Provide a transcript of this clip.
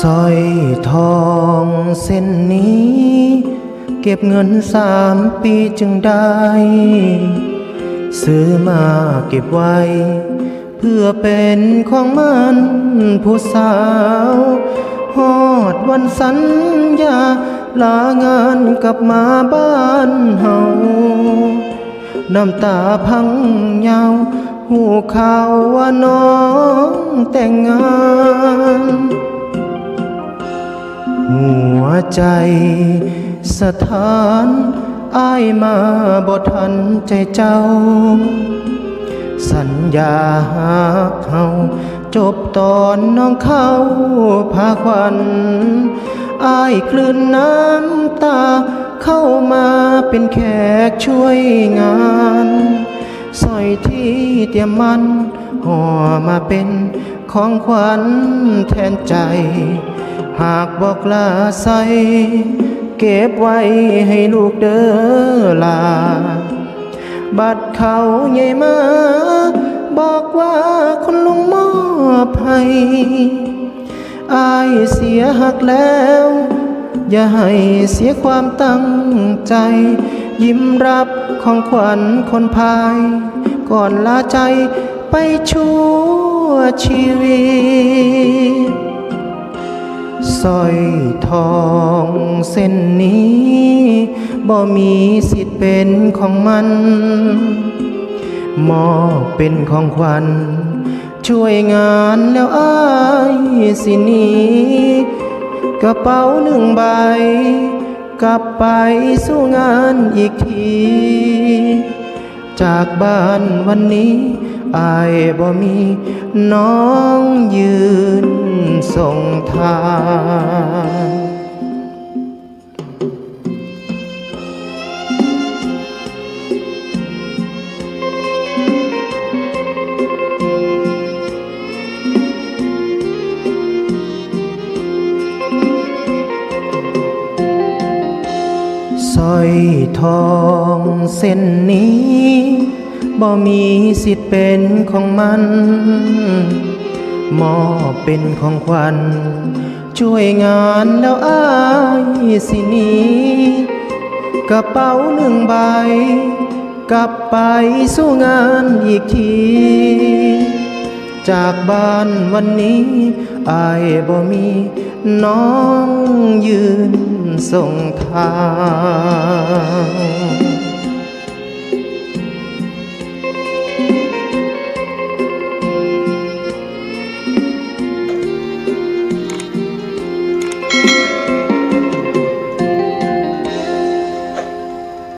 สร้อยทองเส้นนี้ เก็บเงินสามปีจึงได้ ซื้อมาเก็บไว้ เพื่อเป็นของมันผู้สาวฮอดวันสัญญาลางานกลับมาบ้านเฮาน้ำตาพังเยาหูข่าวว่าน้องแต่งงาน หัวใจสถานอายมาบ่ทันใจเจ้า สัญญาหากเฮาจบตอนน้องเข้าพาควันอายคลื่นน้ำตา เข้ามาเป็นแขกช่วยงานสร้อยที่เตรียมมันห่อมาเป็นของขวัญแทนใจ หากบอกลาใสเก็บไว้ให้ลูกเด้อลา บัดเขาใหญ่มา บอกว่าคนลุงมอบให้อายเสียหักแล้ว อย่าให้เสียความตั้งใจ ยิ้มรับของขวัญคนพาย ก่อนลาใจไปชั่วชีวิต สร้อยทองเส้นนี้บ่มีสิทธิ์เป็นของมันมอบเป็นของขวัญ ช่วยงานแล้วอายสินีกระเป๋าหนึ่งใบ กลับไปสู้งานอีกที จากบ้านวันนี้อายบ่มีน้องยืน ส่งทางสร้อยทองเส้นนี้บ่มีสิทธิ์เป็นของมัน มอบเป็นของขวัญ ช่วยงานแล้วอายสินีกระเป๋าหนึ่งใบ กลับไปสู้งานอีกที จากบ้านวันนี้อายบ่มี น้องยืนส่งทาง